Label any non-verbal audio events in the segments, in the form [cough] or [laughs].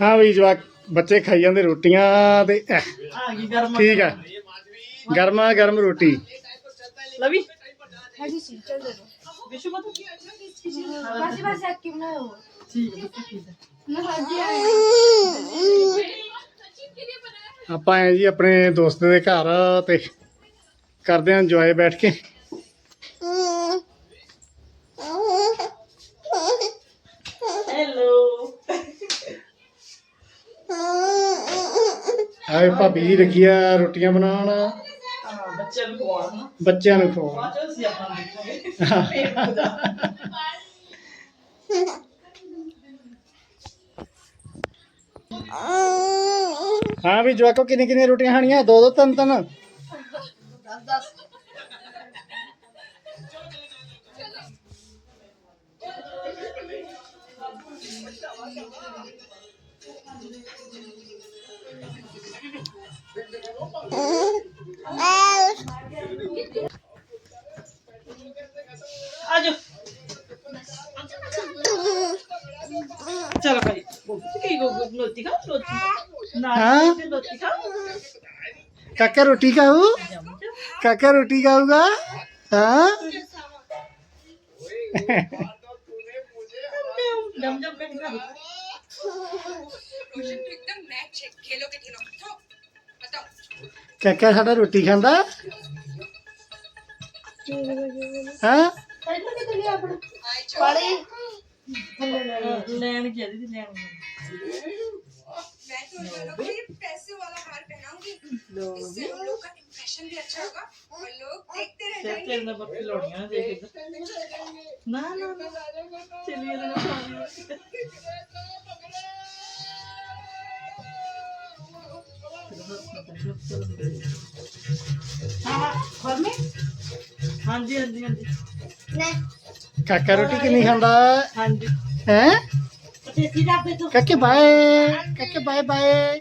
ਹਾਂ ਵੀ ਜਵਾਕ ਬੱਚੇ ਖਾਈ ਜਾਂਦੇ ਰੋਟੀਆਂ ਤੇ ਐ, ਆ ਗਈ ਗਰਮ ਠੀਕ ਹੈ ਗਰਮਾ ਗਰਮ ਰੋਟੀ। ਲਵੀ। ਹੈਗੀ ਸੀ ਚੱਲ ਦੇ ਵਿਸ਼ੂ ਮਤ ਬਸ ਬਸ ਇੱਕ ਹੀ ਬਣਾਇਆ ਹੋਇਆ ਠੀਕ ਹੈ ਠੀਕ ਹੈ ਨਾ ਹਾਂਜੀ ਆਪਾਂ ਆਏ ਜੀ ਆਪਣੇ ਦੋਸਤ ਦੇ ਘਰ ਤੇ ਕਰਦੇ ਆਂ ਇੰਜੋਏ ਬੈਠ ਕੇ ਹੈਲੋ ਆਏ ਭਾਬੀ ਜੀ ਲੱਗੀ ਆ ਰੋਟੀਆਂ ਬਣਾਉਣ। ਹਾਂ ਬੱਚਿਆਂ ਨੂੰ ਖਵਾਉਣਾ ਬੱਚਿਆਂ ਨੂੰ ਖਵਾਉਣ। ਬਾਅਦ ਚ ਅਸੀਂ ਆਪਣਾ ਦੇਖਾਂਗੇ। ਹਾਂ। ਵੀ ਜਵਾਕੋ ਕਿੰਨੀ ਕਿੰਨੀ ਰੋਟੀਆਂ ਖਾਣੀਆਂ? ਦੋ ਦੋ ਤਿੰਨ ਤਿੰਨ चलो रोटी खाओ रोटी। हाँ? काका रोटी खाऊ? काका रोटी खाऊगा? खेलो के खेलो ਕਾਕਾ ਸਾਡਾ ਰੋਟੀ ਖਾਂਦਾ ਹਾਂ ਟਾਈਟਲ ਕਿਤੇ ਲਿਆ ਆਪਣਾ ਪਾੜੇ ਲੈਣ ਕੀ ਦੀ ਲੈਣ मैं तो उन लोगों को ये पैसे वाला हार पहनाऊंगी इससे उन लोग का इम्प्रेशन भी अच्छा होगा और लोग देखते रह ਸਿਰ जाएंगे ਤੇ ਨਾ ਬੱਤੀ ਲੋੜੀਆਂ ਦੇਖ ਨਾ ਨਾ ਨਾ ਚਲੀਏ ਨਾ ਖਾਣੀ ਹਾਂਜੀ ਹਾਂਜੀ ਹਾਂਜੀ ਨੇ ਕਾਕਾ ਰੋਟੀ ਕਿੰਨੀ ਖਾਂਦਾ ਹਾਂਜੀ ਹੈ ਤੇ ਸਿੱਧਾ ਪੇ ਤੋਂ ਕਾਕੇ ਬਾਏ ਕਾਕੇ ਬਾਏ ਬਾਏ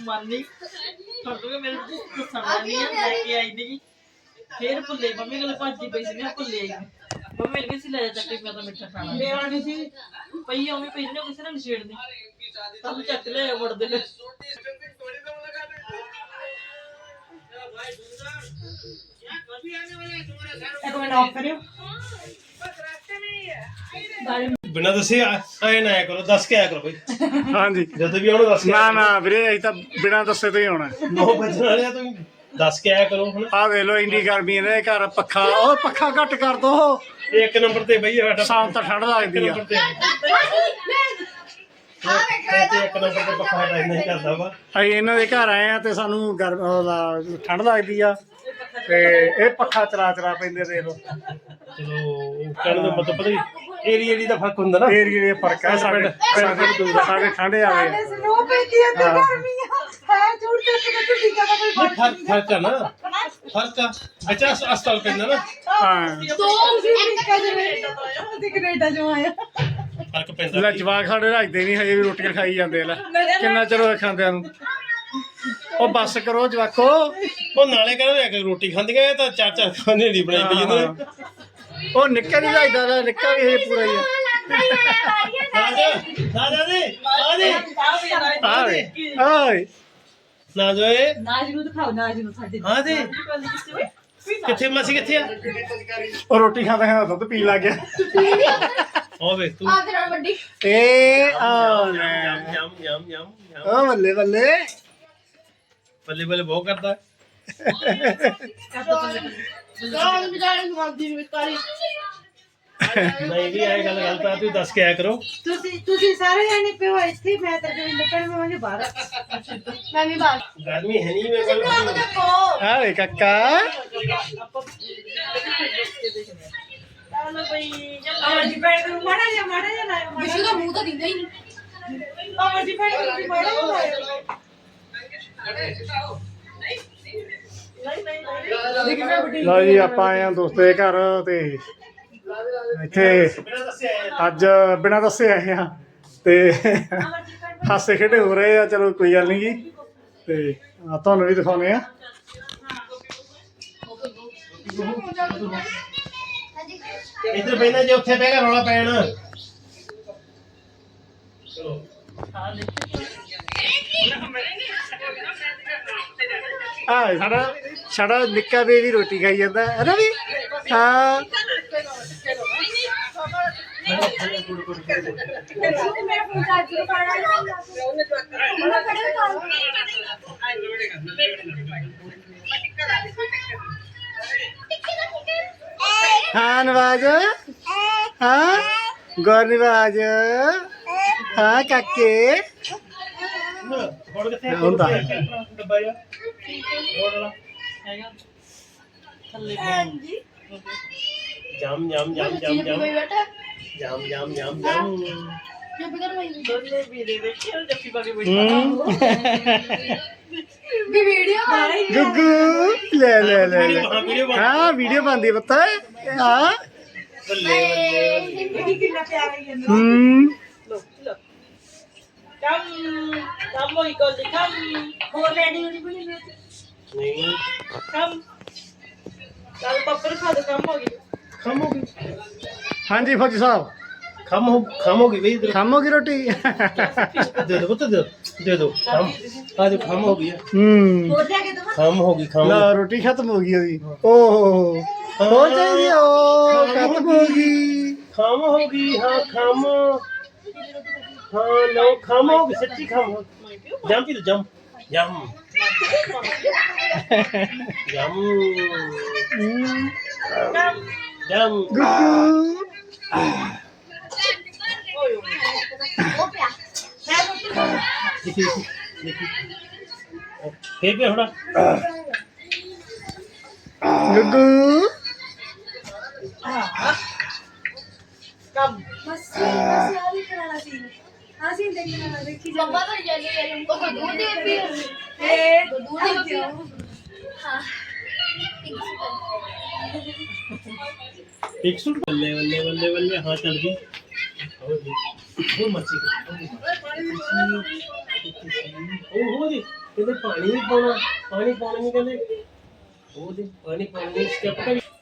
ਮੰਨੀ ਤੁਹਾਨੂੰ ਮੇਰੇ ਤੋਂ ਸਮਝ ਨਹੀਂ ਆ ਲੈ ਕੇ ਆਈ ਨਹੀਂ ਫੇਰ ਭੁੱਲੇ ਮੰਮੀ ਕੋਲ ਭੱਜੀ ਪਈ ਸੀ ਮੈਂ ਭੁੱਲੇ ਆਈ ਮੰਮੀ ਮਿਲ ਗਈ ਸੀ ਲੈ ਜਾ ਚੱਕੀ ਮੈਂ ਤਾਂ ਮਿੱਠਾ ਖਾਣਾ ਲੈਣੀ ਸੀ। ਪਈ ਉਵੇਂ ਪਈ ਨੇ ਕਿਸੇ ਨੇ ਨੀ ਛੇੜਨੀ ਸਭ ਚੱਕ ਲਿਆ ਵੜਦੇ ਨੇ। ਇੱਕ ਮਿੰਟ ਆਫ ਕਰਿਓ। ਬਿਨਾਂ ਦੱਸੇ ਆਏ ਨਾ ਆਇਆ ਕਰੋ ਦੱਸ ਕੇ ਆਇਆ ਕਰੋ ਬਈ। ਹਾਂਜੀ। ਜਦੋਂ ਵੀ ਆਉਣਾ ਦੱਸ ਕੇ ਨਾ ਨਾ ਵੀਰੇ ਅਸੀਂ ਤਾਂ ਬਿਨਾਂ ਦੱਸੇ ਤੋਂ ਹੀ ਆਉਣਾ। ਨੌ ਵਜਣ ਵਾਲੇ ਆ ਤੁਸੀਂ ਦੱਸ ਕੇ ਆਇਆ ਕਰੋ ਹੁਣ। ਆਹ ਵੇਖ ਲੋ ਇੰਨੀ ਗਰਮੀ ਇਹਦੇ ਘਰ ਪੱਖਾ ਉਹ ਪੱਖਾ ਘੱਟ ਕਰ ਦੋ। ਇੱਕ ਨੰਬਰ ਤੇ ਬਈ ਸਾਡਾ ਸ਼ਾਮ ਤਾਂ ਠੰਡ ਲੱਗਦੀ ਆ। ਨੰਬਰ ਤੇ। ਤੇ ਇੱਕ ਨੰਬਰ ਤੇ ਪੱਖਾ ਸਾਡਾ ਇੰਨਾ ਹੀ ਕਰਦਾ ਵਾ। ਅਸੀਂ ਇਹਨਾਂ ਦੇ ਘਰ ਆਏ ਆ ਤੇ ਸਾਨੂੰ ਗਰਮ ਉਹਦਾ ਠੰਡ ਲੱਗਦੀ ਆ। ਤੇ ਇਹ ਪੱਖਾ ਚਲਾ ਚਲਾ ਪੈਂਦੇ ਦੇਖ ਲੋ ਚਲੋ ਦਾ ਮਤਲਬ ਪਤਾ ਏਰੀਆ ਏਰੀਆ ਦਾ ਫ਼ਰਕ ਹੁੰਦਾ ਨਾ। ਏਰੀਏ ਦੇ ਫ਼ਰਕ ਆ ਸਾਡੇ ਸਾਡੇ ਸਾਡੇ ਠੰਡੇ ਆਵੇ ਆ। ਸਨੋ ਪੈਂਦੀ ਹੈ ਤੇ ਗਰਮੀ ਆ। ਹੈ ਝੂਠ ਤੇ ਤੇ ਝੂਠੀ ਕਾ ਕੋਈ ਨਹੀਂ ਫ਼ਰਕ ਫ਼ਰਕ ਆ ਨਾ। ਫ਼ਰਕ ਆ। ਬੱਚਾ ਅਸਤਾਲ ਪੈਂਦਾ ਨਾ। ਹਾਂ। ਦੋ ਸੀ ਨਿਕਾ ਜਿਵੇਂ ਅਸੀਂ ਕੈਨੇਡਾ ਚੋਂ ਆਇਆ ਫ਼ਰਕ ਪੈਂਦਾ। ਲੈ ਜਵਾਕ ਸਾਡੇ ਰੱਜਦੇ ਨਹੀਂ ਹਜੇ ਵੀ ਰੋਟੀਆਂ ਖਾਈ ਜਾਂਦੇ ਲੈ। ਕਿੰਨਾ ਚਿਰ ਹੋਇਆ ਖਾਂਦਿਆਂ ਨੂੰ? ਉਹ ਬੱਸ ਕਰੋ ਜਵਾਕੋ। ਉਹ ਨਾਲੇ ਕਹਿੰਦੇ ਰੋਟੀ ਖਾਂਦੀਆਂ ਇਹ ਤਾਂ ਚਾਰ ਚਾਰ ਖਾਣੇ ਨਹੀਂ ਬਣਾਈ ਪਈ ਇਹਨਾਂ ਨੇ। ਉਹ ਨਿੱਕਾ ਨਹੀਂ ਰੱਜਦਾ ਲੈ ਨਿੱਕਾ ਵੀ ਹਜੇ ਪੂਰਾ ਹੀ ਆ ਰਾਜਾ ਰਾਜਾ ਦੇ ਰਾਜੇ ਆਵੇ ਆਏ ਨਾ ਜੋਏ ਨਾਜ ਨੂੰ ਦਿਖਾਓ ਨਾਜ ਨੂੰ ਸਾਡੇ ਹਾਂ ਦੇ ਕਿੱਥੇ ਮਾਸੀ ਕਿੱਥੇ ਆ ਉਹ ਰੋਟੀ ਖਾਂਦਾ ਖਾਂਦਾ ਦੁੱਧ ਪੀਣ ਲੱਗ ਗਿਆ ਉਹ ਵੇ ਤੂੰ ਆ ਤੇਰਾ ਵੱਡੀ ਏ ਆ ਲੈ ਯਮ ਯਮ ਯਮ ਯਮ ਓ ਬੱਲੇ ਬੱਲੇ ਬੱਲੇ ਬੱਲੇ ਬਹੁਤ ਕਰਦਾ ਗਾਣ ਬਿਜਾਣ ਮਾਰਦੀ ਨੂੰ ਕਾਲੀ ਨਹੀਂ ਵੀ ਇਹ ਗੱਲ ਗਲਤ ਆ ਤੂੰ ਦੱਸ ਕੇ ਆਇਆ ਕਰੋ ਤੁਸੀਂ ਤੁਸੀਂ ਸਾਰੇ ਜਾਣੇ ਪਿਓ ਇੱਥੇ ਮੈਂ ਤਾਂ ਜਦੋਂ ਨਿਕਲਣ ਮੈਂ ਉਹਨੇ ਬਾਹਰ ਮੈਂ ਵੀ ਬਾਹਰ ਗਰਮੀ ਹੈ ਨਹੀਂ ਮੇਰੇ ਕੋਲ ਆਵੇ ਕੱਕਾ ਚਲੋ ਬਈ ਅਮਰ ਜੀ ਪੈਣ ਨੂੰ ਮਾੜਾ ਜਿਹਾ ਮਾੜਾ ਜਿਹਾ ਲਾਇਓ ਵਿਸ਼ੂ ਦਾ ਮੂੰਹ ਤਾਂ ਦਿੰਦਾ ਹੀ ਨਹੀਂ ਅਮਰ ਜੀ ਪੈਣ ਨੂੰ ਮਾੜਾ ਜਿਹਾ ਲਾਇਓ ਲਓ ਜੀ ਆਪਾਂ ਆਏ ਆ ਦੋਸਤ ਦੇ ਘਰ ਤੇ ਇੱਥੇ ਅੱਜ ਬਿਨਾਂ ਦੱਸੇ ਆਏ ਆ ਤੇ ਹਾਸੇ ਖੇਡੇ ਹੋ ਰਹੇ ਆ ਚਲੋ ਕੋਈ ਗੱਲ ਨਹੀਂ ਜੀ। ਤੇ ਆ ਤੁਹਾਨੂੰ ਵੀ ਦਿਖਾਉਨੇ ਆ ਇੱਧਰ ਬੈਠਣਾ ਜੇ ਉੱਥੇ ਬਹਿ ਕੇ ਰੌਲਾ ਪੈਣਾ। ਚਲੋ। ਹਾਂ ਦੇਖੀ। ਆ ਸਾਡਾ ਸਾਡਾ ਨਿੱਕਾ ਬੇਬੀ ਰੋਟੀ ਖਾਈ ਜਾਂਦਾ। ਹੈ ਨਾ ਵੀ? ਹਾਂ। ਹਾਂ, ਨਵਾਜ। ਹਾਂ। ਗੌਰ ਨਵਾਜ। ਹਾਂ, ਕਾਕੇ। ਹੁੰਦਾ ਹੈ। ਡੱਬਾ ਜਾ ਹੋਰ ਵਾਲਾ ਹੈਗਾ ਥੱਲੇ ਜਮ ਜਮ ਜਮ ਜਮ ਜਮ ਜਮ ਜਮ ਜਮ ਜਮ ਦੋਨੇ ਵੀਰੇ ਦੇਖੀ ਉਹ ਜੱਫੀ ਪਾ ਕੇ ਬੈਠਾ ਹੂੰ ਵੀ ਵੀਡੀਓ ਬਣਾਈ ਗੁੱਗੂ ਲੈ ਲੈ ਲੈ ਲੈ ਹਾਂ ਵੀਡੀਓ ਬਣ ਹਾਂ ਵੀਡੀਓ ਬਣਦੀ ਹੈ ਪਤਾ ਹੈ ਹਾਂ ਬੱਲੇ ਬੱਲੇ ਬੱਲੇ ਕਿੰਨਾ ਪਿਆਰ ਹੈ ਇਹਨੂੰ ਹੂੰ ਲੋ ਲੋ ਕਮ ਕਮ ਹੋਈ ਕੋਲ ਕਮ ਹੋਰ ਲੈਣੀ ਹੋਣੀ ਬਣੀ ਮੈਂ ਨਹੀਂ। ਕਮ? ਚੱਲ ਪੱਪਰ ਖਾ ਦੇ ਕੰਮ ਹੋ ਗਈ। ਖਮ ਹੋ ਗਈ? ਹਾਂਜੀ ਫੌਜੀ ਸਾਹਿਬ। ਖਮ ਹੋ ਖਮ ਹੋ ਗਈ ਬਈ ਇਧਰ। ਖਾਮੋਗੀ ਰੋਟੀ। ਦੇ ਦੋ ਪੁੱਤ ਦੇ ਦਿਓ, ਦੇ ਦੋ। ਖਮ ਆ ਦੇ ਖਮ ਹੋ ਗਈ ਹੈ। ਹੂੰ। ਹੋਰ ਲੈ ਕੇ ਦਵਾਂ? ਖਮ ਹੋ ਗਈ ਖਮ ਲਾ ਰੋਟੀ ਖਤਮ ਹੋ ਗਈ ਉਹਦੀ। ਓਹ। ਹੋ। ਜਾਈਏ ਓ ਖਤਮ ਹੋ ਗਈ। ਖਮ ਹੋ ਗਈ ਹਾਂ ਖਮ લો ખામો કે સચ્ચી ખામો જમ પી જમ જમ જમ જમ ગુડ ગુડ ગુડ ऐसे ही देखना देखी जाए। पापा तो ये नहीं है तो दूध दे फिर ए तो दूध हाँ दे फिर हाँ। पिक्सल बल्ले बल्ले बल्ले बल्ले हाँ चल दी और दी वो पानी ओ हो दी कहते पानी नहीं पाना पानी पाना नहीं कहते हो दी पानी पाने नहीं स्टेप का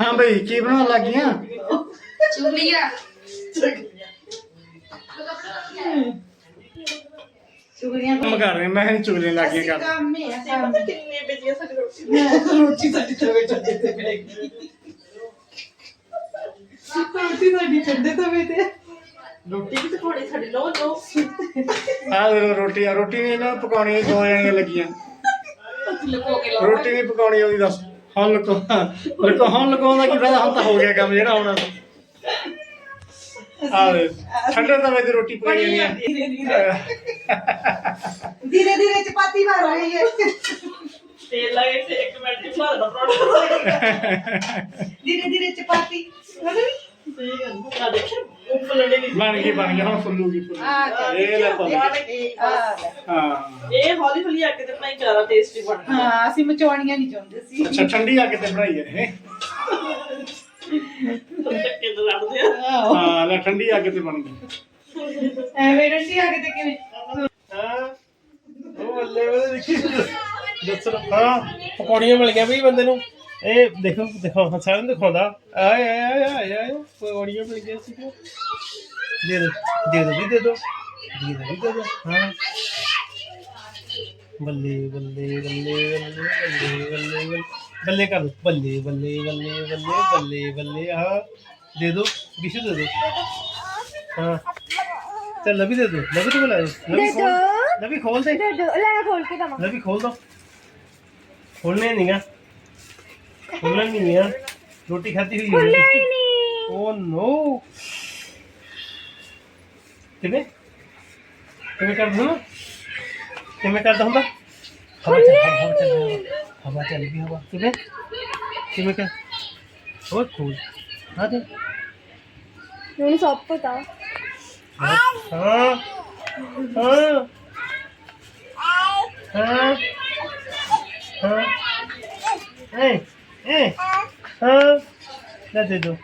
ਹਾਂ ਬਈ ਕੀ ਬਣਾਉਣ ਲੱਗੀਆਂ? ਚੁਗਲੀਆਂ। ਚੁਗਲੀਆਂ ਕੰਮ ਕਰ ਰਹੇ ਮੈਂ ਨਹੀਂ ਚੁਗਲੀਆਂ ਲੱਗੀਆਂ ਕਰ ਕੰਮ ਹੀ ਆ ਕਿੰਨੇ ਬੇਜੀਆਂ ਸਾਡੀ ਰੋਟੀ ਰੋਟੀ ਸਾਡੀ ਤੇ ਬੈਠਾ ਜਿੱਤੇ ਪੈਗੀ ਰੋਟੀ ਸਾਡੀ ਠੰਡੇ ਤਵੇ ਤੇ ਰੋਟੀ ਕਿਤੇ ਥੋੜੀ ਰੋਟੀ ਆ ਰੋਟੀ ਨੇ ਨਾ ਪਕਾਉਣੀ ਦੋ ਜਣੀਆਂ ਲੱਗੀਆਂ। ਲੁਕੋ ਕੇ ਰੋਟੀ ਵੀ ਪਕਾਉਣੀ ਉਹਦੀ ਦੱਸ। ਹੁਣ ਲੁਕੋ ਲੁਕੋ ਹੁਣ ਲੁਕਾਉਣ ਦਾ ਕੀ ਫਾਇਦਾ? ਹੁਣ ਤਾਂ ਹੋ ਗਿਆ ਕੰਮ ਜਿਹੜਾ ਹੋਣਾ। ਸੀ ਆਹ ਵੇ, ਠੰਡੇ ਤਵੇ ਦੀ ਰੋਟੀ ਪਕਾਈ ਜਾਣੀ ਆ। ਧੀਰੇ ਧੀਰੇ। ਚਪਾਤੀ ਮਾਰ ਰਹੀ ਹੈ ਤੇਲ ਲਾਏ ਤੇ ਇੱਕ ਮਿੰਟ ਚ ਭਰ ਦਾ ਪਰੌਂਠਾ ਧੀਰੇ ਧੀਰੇ ਚਪਾਤੀ। ਸਹੀ ਗੱਲ ਆ ਦੇਖ ਉਪਲਣੇ ਨਹੀਂ ਬਣ ਗਈ ਬਣ ਗਈ। ਹੁਣ ਫੁੱਲੂਗੀ ਫੁੱਲੂਗੀ ਇਹ ਲੈ ਪਾ। ਹਾਂ। ਇਹ ਹੌਲੀ ਹੌਲੀ ਆ ਕੇ ਤੇ ਬਣਾਈ ਜ਼ਿਆਦਾ ਟੇਸਟੀ ਬਣਦੀ ਹੈ ਹਾਂ ਅਸੀਂ ਮਚੌਣੀਆਂ ਨਹੀਂ ਚਾਹੁੰਦੇ ਸੀ। ਅੱਛਾ ਠੰਡੀ ਆ ਕੇ ਤੇ ਬਣਾਈ ਹੈ ਇਹ। ਧੱਕੇ ਨਾਲ ਲੜਦੇ ਆ। ਹਾਂ ਲੈ ਠੰਡੀ ਆ ਕੇ ਤੇ ਬਣ ਗਈ। ਐਵੇਂ ਡੰਡੀ ਆ ਕੇ ਤੇ ਕਿਵੇਂ? ਹਾਂ। ਉਹ ਬੱਲੇ ਬੱਲੇ ਦੇਖੀ ਦੱਸੋ ਹਾਂ। ਪਕੌੜੀਆਂ ਮਿਲ ਗਈਆਂ ਬਈ ਬੰਦੇ ਨੂੰ। ए देखो देखो हंसायन दिखाउँदा आय आय आय आय कोई ऑडियो मिल गया सी को दे दो दे दो भी दे दो दे दो दे दो हाँ बल्ले बल्ले बल्ले बल्ले बल्ले बल्ले बल्ले कर दो बल्ले बल्ले बल्ले बल्ले बल्ले बल्ले हाँ दे दो विशु दे दो हाँ चल लभी दे दो लभी तो बुला दो लभी खोल लभी खोल दे दे दो लगा खोल के खोल दो खोलने नहीं नहीं है। रोटी खाती हुई खुलना ही नहीं। oh ओ नो कर दूँ? कर दूँ? हवा चल हवा चल हवा चल भी हवा कर? हाँ तो सब पता। हाँ हाँ हाँ हाँ हाँ ਦੋ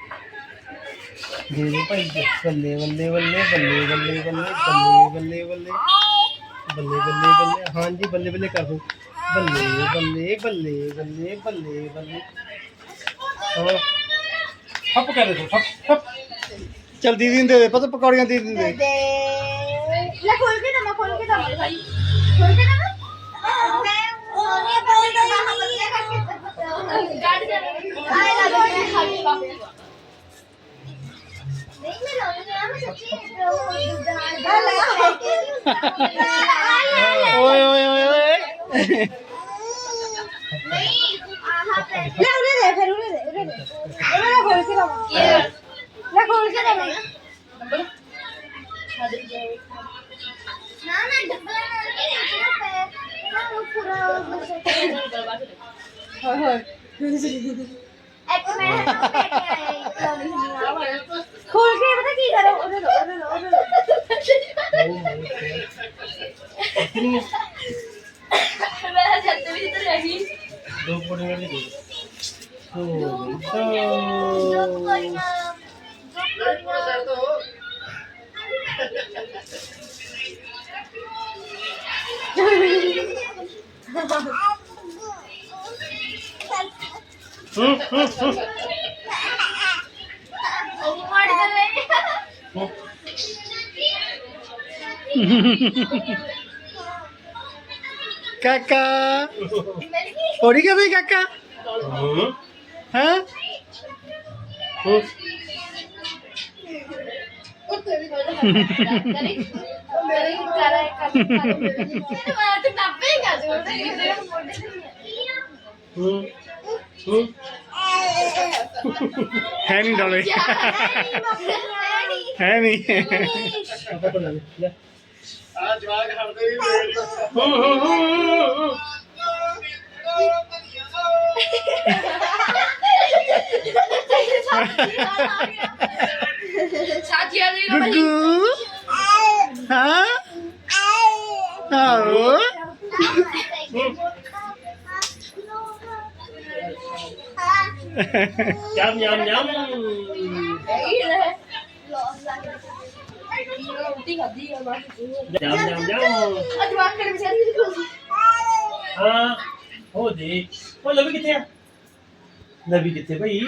ਦੇ ਦੋ ਭਾਈ ਜੀ। ਬੱਲੇ ਬੱਲੇ ਬੱਲੇ ਬੱਲੇ ਬੱਲੇ ਬੱਲੇ ਬੱਲੇ ਬੱਲੇ ਬੱਲੇ ਬੱਲੇ ਬੱਲੇ ਬੱਲੇ ਹਾਂ ਜੀ ਬੱਲੇ ਬੱਲੇ ਕਰ ਦੋ ਬੱਲੇ ਬੱਲੇ ਬੱਲੇ ਬੱਲੇ ਬੱਲੇ ਬੱਲੇ ਹਾਂ ਹੱਪ ਕਰ ਦੇ ਹੱਪ ਹੱਪ ਚਲ ਦੀਦੀ ਨੂੰ ਦੇ ਦੇ ਪਤਾ ਪਕੌੜੀਆਂ ਦੀਦੀ ਨੂੰ ਦੇ ਦੇ ਲੈ ਖੋਲ ਕੇ ਦਮਾ ਖੋਲ ਕੇ ਦਮਾ ਭਾਈ ਖੋਲ ਕੇ ਦਮਾ ਮੈਂ Oye, oye, la cobertura. La cobertura. ¿Dónde? ਹੋਏ ਹੋਏ ਇੱਕ ਮੈਂ ਲੈ ਕੇ ਆਈ ਖੋਲ ਕੇ ਪਤਾ ਕੀ ਕਰੋ ਉਹਨੇ ਦੋ ਉਹਨੇ ਦੋ ਉਹਨੇ ਦੋ ਮੈਂ ਜੱਟ ਵੀ ਤੇ ਰਹੀ ਦੋ ਪੋੜੇ ਵਾਲੀ ਦੇ ਹੋ ਜੋ ਕੋਈਆਂ ਜੋ ਕੋਈਆਂ ਹੂੰ ਹੂੰ ਹੂੰ ਕਾਕਾ ਹੂੰ ਹੈ ਹੂੰ ਮੇਰੇ ਕਰਾ ਕਰ ਹੂੰ ਨਹੀਂ ਡੋਲੇ। ਹੈ ਨਹੀਂ ਆ ਜਵਾਗ ਹੜਦੇ ਵੀ ਹੂੰ ਹੂੰ ਹੂੰ ਹੂੰ ਸਾਥੀਆਂ ਦੀ ਗੁੱਗੂ। ਹਾਂ। ਯਮ ਯਮ ਯਮ ਰੋਟੀ ਖਾਦੀ ਆ ਬਾਕੀ ਯਮ ਯਮ ਯਮ ਅੱਜ ਵਾਕ ਕਰ ਵਿਚਾਰੀ ਹਾਂ ਹੋ ਦੇ। ਉਹ ਲਵੀ ਕਿੱਥੇ ਆ? ਲਵੀ ਕਿੱਥੇ ਭਾਈ?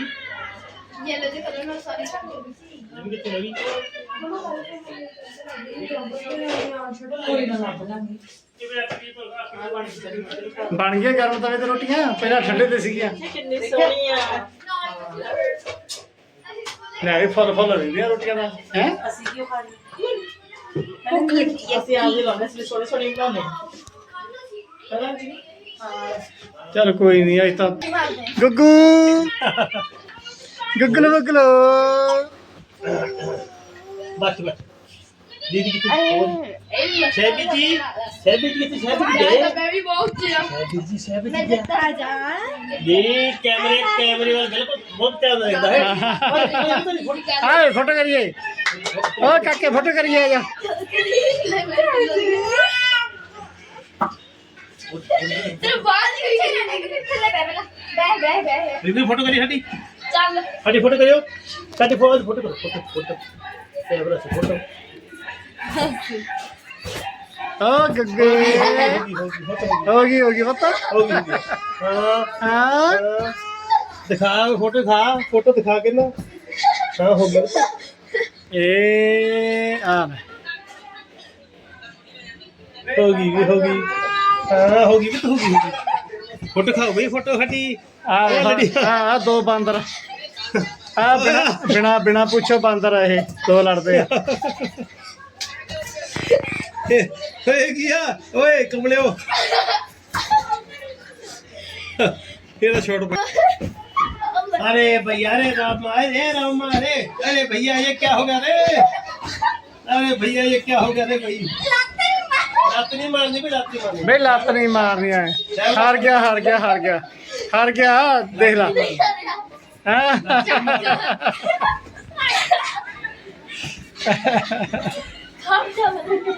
ਇਹ ਲੈ ਦੇ ਕਲਰ ਨਾਲ ਸਾਰੀ ਕਰ ਦਿੱਤੀ ਸੀ। ਲਵੀ ਕਿੱਥੇ ਲਵੀ? ਬਣ ਗਿਆ ਗਰਮ ਤਵੇ ਤੇ ਰੋਟੀਆਂ? ਪਹਿਲਾਂ ਠੰਡੇ ਤੇ ਸੀਗੀਆਂ। ਕਿੰਨੀ ਸੋਹਣੀ ਆ। ਲੈ ਵੀ ਫੁੱਲ ਫੁੱਲ ਰਹਿੰਦੀਆਂ ਰੋਟੀਆਂ ਦਾ ਹੈ? ਅਸੀਂ ਕਿਉਂ ਖਾਣੀ? ਭੁੱਖ ਲੱਗੀ। ਅਸੀਂ ਆਲੂ ਲਾਉਣੇ ਸੀ ਸੋਹਣੇ ਸੋਹਣੇ ਬਣਾਉਣੇ ਚਲਾਂ ਜੀ? ਚਲ ਕੋਈ ਨਹੀਂ ਅੱਜ ਤਾਂ ਗੁੱਗੂ। ਗੁੱਗਲ ਗੁੱਗਲੋ। ਬਸ ਬਸ। दीदी की शैबी जी शैबी जी तो शैबी जी मैं बहुत शैबी जी शैबी जी ये कैमरे कैमरे वाला बिल्कुल बहुत कैमरा लगता है हाँ फ़ोटो करिए। ओ काके फ़ोटो करिए आजा तेरे बाल रिव्यू फ़ोटो करिए हटी। फ़ोटो करियो। Photo photo photo photo. Camera से फ़ोटो। ਓ ਗੱਗੇ ਹੋ ਗਈ ਹੋ ਗਈ ਪਤਾ ਹਾਂ ਹਾਂ ਹਾਂ। ਦਿਖਾ ਫੋਟੋ ਦਿਖਾ ਫੋਟੋ ਦਿਖਾ ਕੇ ਨਾ ਹਾਂ ਹੋ ਗਿਆ ਏ ਆ ਹੋ ਗਈ ਵੀ ਹੋ ਗਈ ਹਾਂ ਹੋ ਗਈ ਵੀ ਹੋ ਗਈ ਫੋਟੋ ਖਾਓ ਬਈ ਫੋਟੋ ਸਾਡੀ ਆ। ਆ ਦੋ ਬਾਂਦਰ ਆ ਬਿਨਾ ਬਿਨਾ ਪੁੱਛੋ ਬਾਂਦਰ ਇਹ ਦੋ ਲੜਦੇ ਆ ਓਏ ਗਿਆ ਓਏ ਕਮਲਿਓ ਇਹਦਾ ਛੋੜ ਪਾ अरे भैया अरे राम अरे राम अरे अरे भैया ये क्या हो गया रे अरे भैया ये क्या हो गया रे भाई लात नहीं मारनी भी लात नहीं मारनी ਬਈ ਲੱਤ ਨਹੀਂ ਮਾਰਨੀ ਐ ਹਾਰ ਗਿਆ ਹਾਰ ਗਿਆ ਹਾਰ ਗਿਆ ਹਾਰ ਗਿਆ ਦੇਖ ਲੈ ਹਾਂ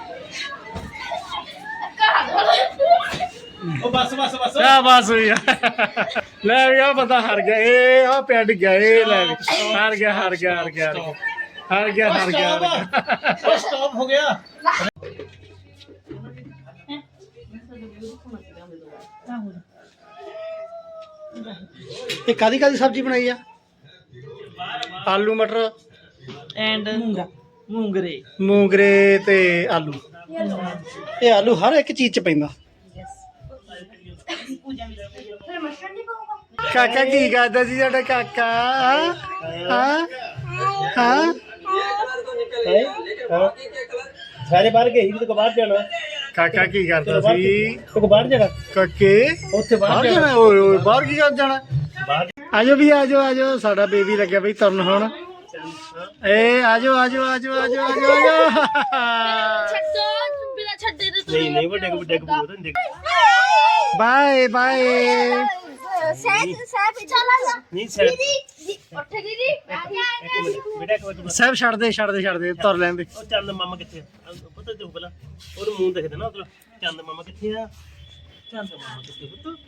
[laughs] ਉਹ ਬਸ ਬਸ ਆ। ਲੈ ਵੀ ਆ ਬੰਦਾ ਹਾਰ ਗਿਆ ਇਹ ਆ ਪਿਆ ਡਿੱਗਿਆ ਇਹ ਲੈ ਵੀ। ਹਾਰ ਗਿਆ ਹਾਰ ਗਿਆ ਹਾਰ ਗਿਆ ਹਾਰ ਗਿਆ। ਹਾਰ ਗਿਆ ਹਾਰ ਸਟਾਪ ਹੋ ਗਿਆ। ਇਹ ਕਾਦੀ ਕਾਦੀ ਸਬਜ਼ੀ ਬਣਾਈ ਆ? ਆਲੂ ਮਟਰ ਐਂਡ ਮੂੰਗਰੇ। ਮੂੰਗਰੇ ਤੇ ਆਲੂ। ਇਹ ਆਲੂ ਹਰ ਇੱਕ ਚੀਜ਼ ਚ ਪੈਂਦਾ। ਕਾਕਾ ਕੀ ਕਰਦਾ ਸੀ ਸਾਡਾ ਕਾਕਾ? ਹਾਂ? ਹਾਂ? ਸਾਰੇ ਬਾਹਰ ਗਏ ਸੀ ਤੂੰ ਬਾਹਰ ਜਾਣਾ। ਕਾਕਾ ਕੀ ਕਰਦਾ ਸੀ? ਤੂੰ ਬਾਹਰ ਜਾਣਾ? ਕਾਕੇ? ਉੱਥੇ ਬਾਹਰ ਜਾਣਾ। ਓਏ ਓਏ ਬਾਹਰ ਕੀ ਕਰ ਜਾਣਾ? ਆਜੋ ਵੀ ਆਜੋ ਆਜੋ ਸਾਡਾ ਬੇਬੀ ਲੱਗਿਆ ਬਈ ਤੁਰਨ ਹੁਣ। ਏ ਆਜੋ ਆਜੋ ਆਜੋ ਆਜੋ ਆਜੋ ਆਜੋ ਛੱਡੋ ਬਿਨਾ ਛੱਡੇ ਤੇ ਨਹੀਂ ਨਹੀਂ ਵੱਡੇ ਕੋ ਵੱਡੇ ਕੋ ਬਹੁਤ ਹੁੰਦੇ ਬਾਏ ਬਾਏ ਨਹੀਂ ਸਰ ਸਭ ਛੱਡ ਦੇ ਛੱਡ ਦੇ ਛੱਡ ਦੇ ਤੁਰ ਲੈਂਦੇ ਉਹ ਚੰਦ ਮਾਮਾ ਕਿੱਥੇ ਆ ਪਤਾ ਤੈਨੂੰ ਪਹਿਲਾਂ ਉਹਦਾ ਮੂੰਹ ਦਿਖਦਾ ਨਾ ਉਹਦਾ ਚੰਦ ਮਾਮਾ ਕਿੱਥੇ ਆ ਚੰਦ ਮਾਮਾ ਕਿੱਥੇ ਪੁੱਤ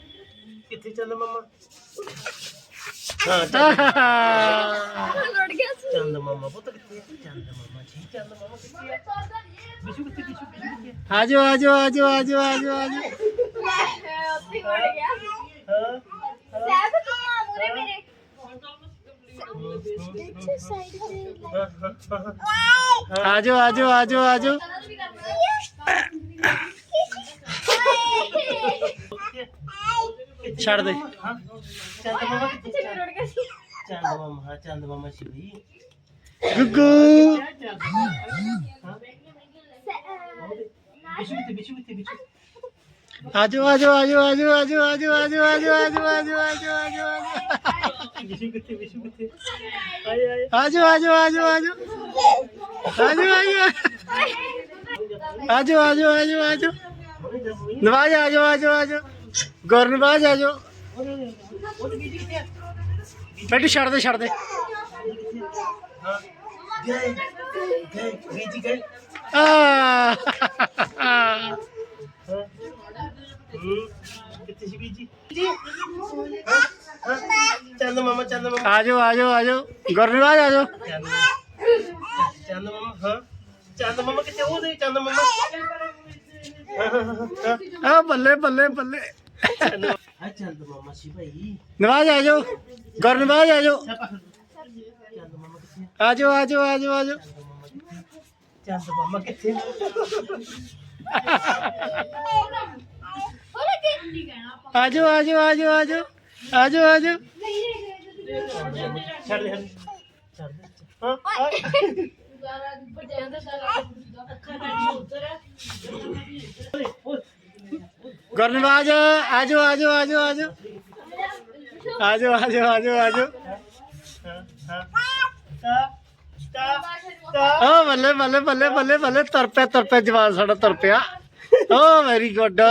ਕਿੱਥੇ ਚੰਦ ਮਾਮਾ हाँ आज आज आज आज आज। जी चंद आज आज। जाओ दे। मामा चाँद मामा सी भाई गुगु आजो आजो आजो आजो आजो आजो आजो आजो आजो आजो नवाज़ आज आज आज गौर नवाज़ आजो ਬੈਠੀ ਛੱਡ ਦੇ ਛੱਡ ਦੇ। ਗਏ ਗਏ ਵੀਜੀ ਗਏ ਆ। ਕਿੱਥੇ ਸੀ ਵੀਜੀ ਚੰਦ ਮਾਮਾ ਚੰਦ ਮਾਮਾ ਆ ਆਜੋ ਆ ਗੁਰਨਿਵਾਜ ਆਜੋ। ਚੰਦ ਮਾਮਾ ਹਾਂ ਚੰਦ ਮਾਮਾ ਕਿੱਥੇ ਉਹ ਦੇ ਚੰਦ ਮਾਮਾ। ਆ ਬੱਲੇ ਬੱਲੇ ਬੱਲੇ। ਚੰਦ ਮਾਮਾ ਸੀ ਭਾਈ ਨਵਾਜ਼ ਆ ਜਾਓ ਗੁਰਨਵਾਜ਼ ਆ ਜਾਓ ਚੰਦ ਮਾਮਾ ਕਿੱਥੇ ਆ? ਆ ਜਾਓ ਆ ਜਾਓ ਆ ਜਾਓ ਆ ਜਾਓ ਚੰਦ ਮਾਮਾ ਕਿੱਥੇ ਆ? ਆ ਜਾਓ ਆ ਜਾਓ ਆ ਜਾਓ ਆ ਜਾਓ ਆ ਜਾਓ ਆ ਜਾਓ ਛੱਡ ਦੇ ਛੱਡ ਦੇ। ਛੱਡ ਦੇ ਹਾਂ ਹਾਂ। ਅੱਖਾਂ ਦਾ ਉੱਤਰ ਓਏ ਓਏ गर्मी आज आज आज आज आज आज आज आज आज आ ओ बल्ले बल्ले बल्ले बल्ले बल्ले तरपे तरपे जवान साड़ा तरपिया ओ वेरी गुड आ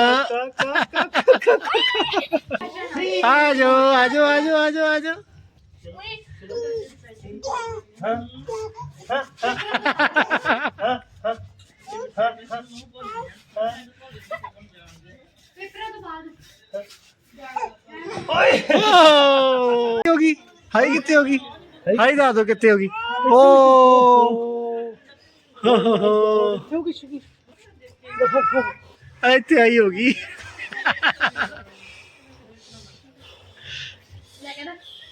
जाओ आ जाओ आ जाओ आ जाओ आ जाओ ਹਾਂ ਹਾਂ ਹਾਂ ਓਏ। ਹੋ ਗਈ? ਹਾਈ ਕਿੱਥੇ ਹੋ ਗਈ? ਹਾਈ ਦੱਸ ਦੋ ਕਿੱਥੇ ਹੋ ਗਈ? ਓ। ਹੋ ਹੋ ਹੋ ਇੱਥੇ ਆਈ ਹੋ ਗਈ।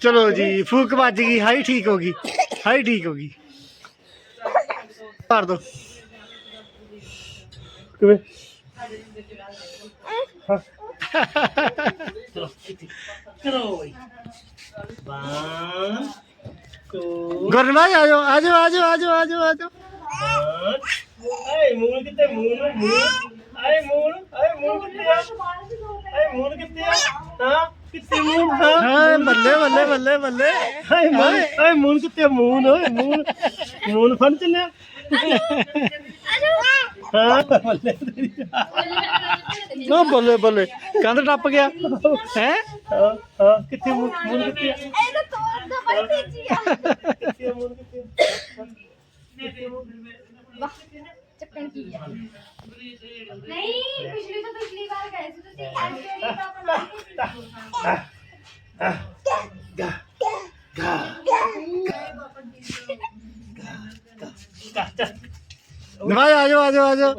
ਚਲੋ ਜੀ ਫੂਕ ਵੱਜ ਗਈ। ਹਾਈ ਠੀਕ ਹੋ ਗਈ। ਹਾਈ ਠੀਕ ਹੋ ਗਈ। ਭਰ ਦੋ। ਕਿਵੇਂ? चलो चलो भाई वन टू गुरन भाई आ जाओ आ जाओ आ जाओ आ जाओ आ जाओ आ जाओ मून कितने मून मून मून हाँ कितने मून हाँ बल्ले बल्ले बल्ले बल्ले हाय मून हाय मून कितने मून ओए मून मून फन चले ਹਾਂ। ਬੱਲੇ ਤੇਰੀ ਨਾ ਬੱਲੇ ਬੱਲੇ ਕੰਧ ਟੱਪ ਗਿਆ। ਹੈ? ਹਾਂ ਹਾਂ ਕਿੱਥੇ ਮੂਲ ਮੂਲ ਕਿੱਥੇ ਆ? ਇਹ ਤਾਂ ਤੋੜ ਦਾ ਬੜੀ ਤੇਜ਼ੀ ਆ। ਕਿੱਥੇ ਆ ਮੂਲ ਕਿੱਥੇ? ਆ ਮੂਲ ਚੱਕਣ ਕੀ ਆ? ਨਹੀਂ ਪਿਛਲੀ ਤਾਂ ਪਿਛਲੀ ਵਾਰ ਗਏ ਸੀ ਤੁਸੀਂ। ਐਸੇ ਨਹੀਂ ਤਾਂ ਆਪਣਾ ਨਵਾਜ ਆ ਜਾਓ ਆ ਜਾਓ ਆ ਜਾਓ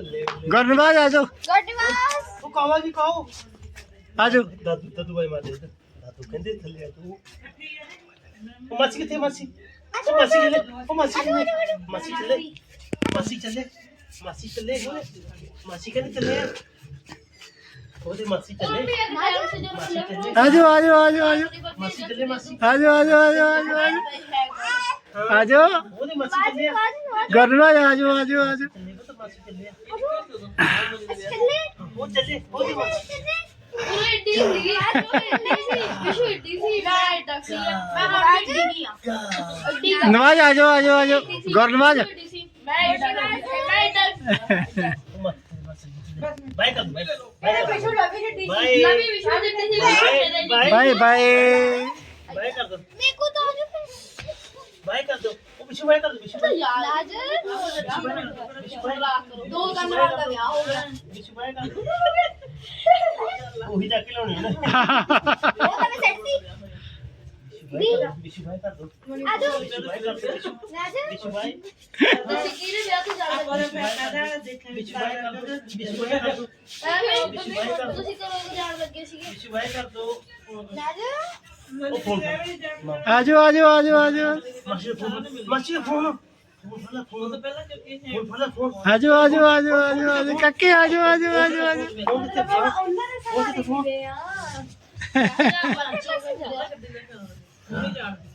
ਗਰਨਵਾਜ ਆ ਜਾਓ ਗੜਵਾਸ ਉਹ ਕਾਵਾ ਜੀ ਕਾਓ ਆ ਜਾਓ ਦਾਦੂ ਭਾਈ ਮਾਰ ਦੇ ਦਾਦੂ ਕਹਿੰਦੇ ਥੱਲੇ ਆ ਤੂੰ ਉਹ ਮਾਸੀ ਕਿੱਥੇ ਮਾਸੀ ਉਹ ਮਾਸੀ ਚੱਲੇ ਉਹ ਮਾਸੀ ਚੱਲੇ ਮਾਸੀ ਚੱਲੇ ਮਾਸੀ ਚੱਲੇ ਮਾਸੀ ਚੱਲੇ ਹੋਏ ਮਾਸੀ ਕਹਿੰਦੇ ਚੱਲੇ ਉਹਦੇ ਮਾਸੀ ਚੱਲੇ ਆ ਜਾਓ ਆ ਜਾਓ ਆ ਜਾਓ ਆ ਜਾਓ ਮਾਸੀ ਚੱਲੇ ਮਾਸੀ ਆ ਜਾਓ ਆ ਜਾਓ ਆ ਜਾਓ ਆ ਜਾਓ ਆ ਜਾਓ ਉਹਦੇ ਮਾਸੀ ਚੱਲੇ गरना आज आज आज। नवाज़ आ जाओ आ जाओ आ जाओ गौर नवाज़ बाय बाय। बाय कर दो। ਆਜੋ ਗੁਰਨਵਾਜ ਏਡੀ ਸੀ ਮੈਂ ਏਡੀ ਮੈਂ ਏਡਾ ਉਹ ਮਾਸੀ ਮਾਸੀ ਬਾਈ ਕਰ ਬਾਈ ਬਾਈ ਕਰ ਵਿਸ਼ੂ ਲਵੀ ਨੇ ਟੀ ਬਾਈ ਲਵੀ ਵਿਸ਼ੂ ਏਡੀ ਸੀ ਮੈਂ ਬਾਈ ਬਾਏ ਬਾਏ ਬਾਈ ਕਰ ਦੋ ਮੇਰੇ ਕੋ ਤਾਂ ਆਜੋ ਫਿਰ ਬਾਈ ਕਰ ਦੋ ਉਹ ਪਿੱਛੇ ਬਾਈ ਕਰ ਦੋ ਪਿੱਛੇ ਬਾਈ ਲਾਜ ਦੋ ਕੰਨ ਵਾਲਾ ਦਾ ਵਿਆਹ ਹੋ ਗਿਆ ਪਿੱਛੇ ਬਾਈ ਕਰ ਦੋ ਉਹੀ ਜਾ ਕੇ ਲਾਉਣੀ ਹੈ ਨਾ ਉਹ ਤਾਂ ਮੈਂ ਸੈੱਟ ਸੀ ਪਿੱਛੇ ਬਾਈ ਕਰ ਦੋ ਆਜੋ ਪਿੱਛੇ ਬਾਈ ਕਰ ਦੋ ਲਾਜ ਪਿੱਛੇ ਬਾਈ ਤੁਸੀਂ ਕਿਹਦੇ ਵਿਆਹ ਤੇ ਜਾਂਦੇ ਪਰ ਮੈਂ ਕਹਦਾ ਦੇਖਣ ਪਿੱਛੇ ਬਾਈ ਕਰ ਦੋ ਪਿੱਛੇ ਬਾਈ ਕਰ ਦੋ ਐਵੇਂ ਤੁਸੀਂ ਕਰੋ ਜਾਣ ਲੱਗੇ ਸੀਗੇ ਪਿੱਛੇ ਬਾਈ ਕਰ ਦੋ ਲਾਜ ਉਹ ਫੋਨ ਆਜੋ ਆਜੋ ਆਜੋ ਆਜੋ। ਮਾਸੀ ਦਾ ਫੋਨ ਮਾਸੀ ਦਾ ਫੋਨ ਆਜੋ ਆਜੋ ਆਜੋ ਆਜੋ ਆਜੋ। ਕੱਕੇ ਆਜੋ ਆਜੋ ਆਜੋ ਆਜੋ। ਫੋਨ ਕਿੱਥੇ ਫੋਨ ਆ। [laughs] [laughs]